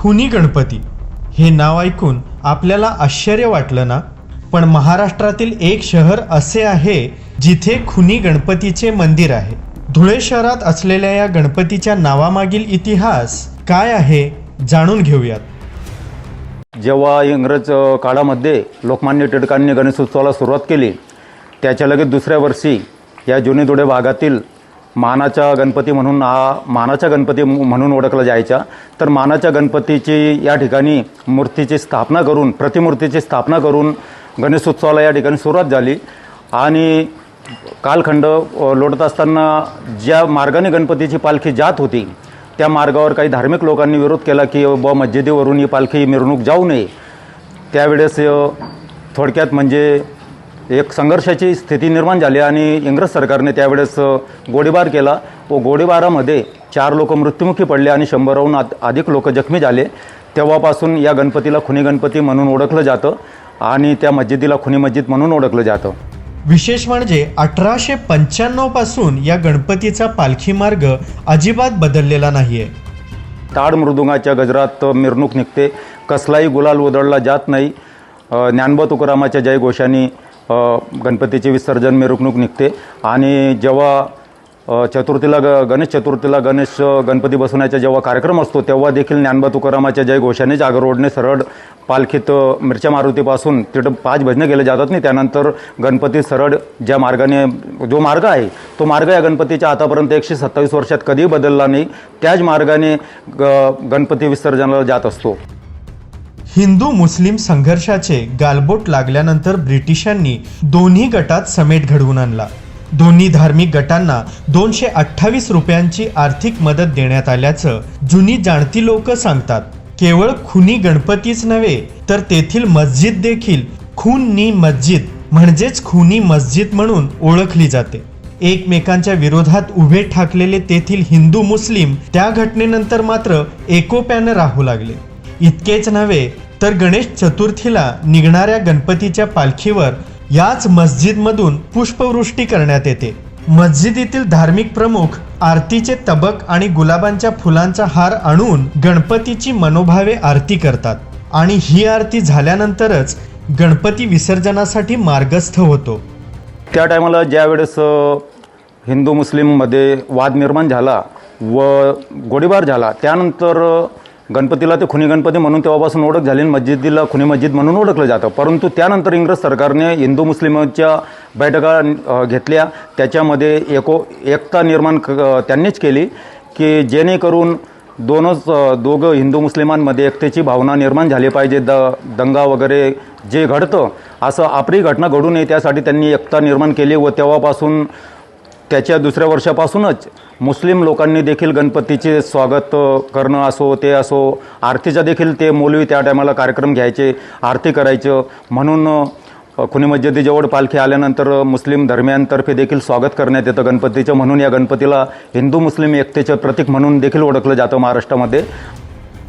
खुनी गणपती. हे नाव ऐकून आपल्याला आश्चर्य वाटलं ना? पण महाराष्ट्रातील एक शहर असे आहे जिथे खुनी गणपतीचे मंदिर आहे. धुळे शहरात असलेल्या या गणपतीच्या नावामागील इतिहास काय आहे जाणून घेऊयात. जेव्हा इंग्रज काळामध्ये लोकमान्य टिळकांनी गणेशोत्सवाला सुरुवात केली त्याच्या लगेच दुसऱ्या वर्षी या जुनी धुळे भागातील मानाचा गणपती म्हणून हा मानाचा गणपती म्हणून ओळखला जायचा. तर मानाच्या गणपतीची या ठिकाणी मूर्तीची स्थापना करून प्रतिमूर्तीची स्थापना करून गणेशोत्सवाला या ठिकाणी सुरुवात झाली. आणि कालखंड लोटत असताना ज्या मार्गाने गणपतीची पालखी जात होती त्या मार्गावर काही धार्मिक लोकांनी विरोध केला की ब मस्जिदीवरून ही पालखी मिरवणूक जाऊ नये. त्यावेळेस थोडक्यात म्हणजे एक संघर्षाची स्थिती निर्माण झाली आणि इंग्रज सरकारने त्यावेळेस गोळीबार केला. व गोळीबारामध्ये चार लोक मृत्युमुखी पडले आणि शंभराहून अधिक लोक जखमी झाले. तेव्हापासून या गणपतीला खुनी गणपती म्हणून ओळखलं जातं आणि त्या मस्जिदीला खुनी मस्जिद म्हणून ओळखलं जातं. विशेष म्हणजे अठराशे पंच्याण्णवपासून या गणपतीचा पालखी मार्ग अजिबात बदललेला नाहीये. ताड मृदुंगाच्या गजरात मिरवणूक निघते. कसलाही गुलाल उधळला जात नाही. ज्ञानबा तुकारामाच्या जयघोषाने गणपतीचे विसर्जन मिरवणूक निघते. आणि जेव्हा चतुर्थीला ग गणेश चतुर्थीला गणेश गणपती बसवण्याचा जेव्हा कार्यक्रम असतो तेव्हा देखील ज्ञानबा तुकारामाच्या जय घोषाने जागरोडने सरळ पालखीत मिरच्या मारुतीपासून तिथं पाच भजनं केले जातात नाही त्यानंतर गणपती सरळ ज्या मार्गाने जो मार्ग आहे तो मार्ग या गणपतीच्या आतापर्यंत एकशे सत्तावीस वर्षात कधीही बदलला नाही. त्याच मार्गाने ग गणपती विसर्जनाला जात असतो. हिंदू मुस्लिम संघर्षाचे गालबोट लागल्यानंतर ब्रिटिशांनी दोन्ही गटात समेट घडवून आणला. दोन्ही धार्मिक गटांना दोनशे अठ्ठावीस रुपयांची आर्थिक मदत देण्यात आल्याचं जुनी जाणती लोक सांगतात. केवळ खुनी गणपतीच नव्हे तर तेथील मस्जिद देखील खून नी मस्जिद म्हणजेच खुनी मस्जिद म्हणून ओळखली जाते. एकमेकांच्या विरोधात उभे ठाकलेले तेथील हिंदू मुस्लिम त्या घटनेनंतर मात्र एकोप्यानं राहू लागले. इतकेच नव्हे तर गणेश चतुर्थीला निघणाऱ्या गणपतीच्या पालखीवर याच मस्जिदमधून पुष्पवृष्टी करण्यात येते. मस्जिदीतील धार्मिक प्रमुख आरतीचे तबक आणि गुलाबांच्या फुलांचा हार आणून गणपतीची मनोभावे आरती करतात. आणि ही आरती झाल्यानंतरच गणपती विसर्जनासाठी मार्गस्थ होतो. त्या टायमाला ज्या वेळेस हिंदू मुस्लिममध्ये वाद निर्माण झाला व गोळीबार झाला त्यानंतर गणपतीला ते खुनी गणपती म्हणून तेव्हापासून ओळख झाली आणि मस्जिदीला खुनी मस्जिद म्हणून ओळखलं जातं. परंतु त्यानंतर इंग्रज सरकारने हिंदू मुस्लिमांच्या बैठका घेतल्या. त्याच्यामध्ये एको एकता निर्माण क त्यांनीच केली की जेणेकरून दोनच दोघं हिंदू मुस्लिमांमध्ये एकतेची भावना निर्माण झाली पाहिजे. द दंगा वगैरे जे घडतं असं आपली घटना घडू नये त्यासाठी त्यांनी एकता निर्माण केली व तेव्हापासून त्याच्या दुसऱ्या वर्षापासूनच मुस्लिम लोकांनी देखील गणपतीचे स्वागत करणं असो ते असो आरतीचा देखील ते मौलवी त्या टायमाला कार्यक्रम घ्यायचे आरती करायचं. म्हणून खुनी मस्जिदीजवळ पालखी आल्यानंतर मुस्लिम धर्मियांतर्फे देखील स्वागत करण्यात येतं गणपतीचं. म्हणून या गणपतीला हिंदू मुस्लिम एकतेचं प्रतीक म्हणून देखील ओळखलं जातं महाराष्ट्रामध्ये.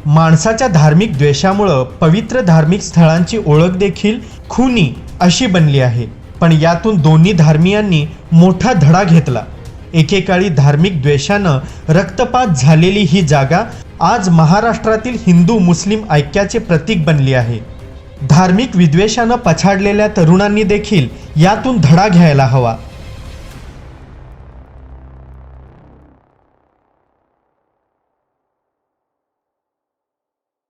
माणसाच्या धार्मिक द्वेषामुळं पवित्र धार्मिक स्थळांची ओळख देखील खुनी अशी बनली आहे. पण यातून दोन्ही धर्मियांनी मोठा धडा घेतला. एकेकाळी धार्मिक द्वेषानं रक्तपात झालेली ही जागा आज महाराष्ट्रातील हिंदू मुस्लिम ऐक्याचे प्रतीक बनली आहे. धार्मिक विद्वेषानं पछाडलेल्या तरुणांनी देखील यातून धडा घ्यायला हवा.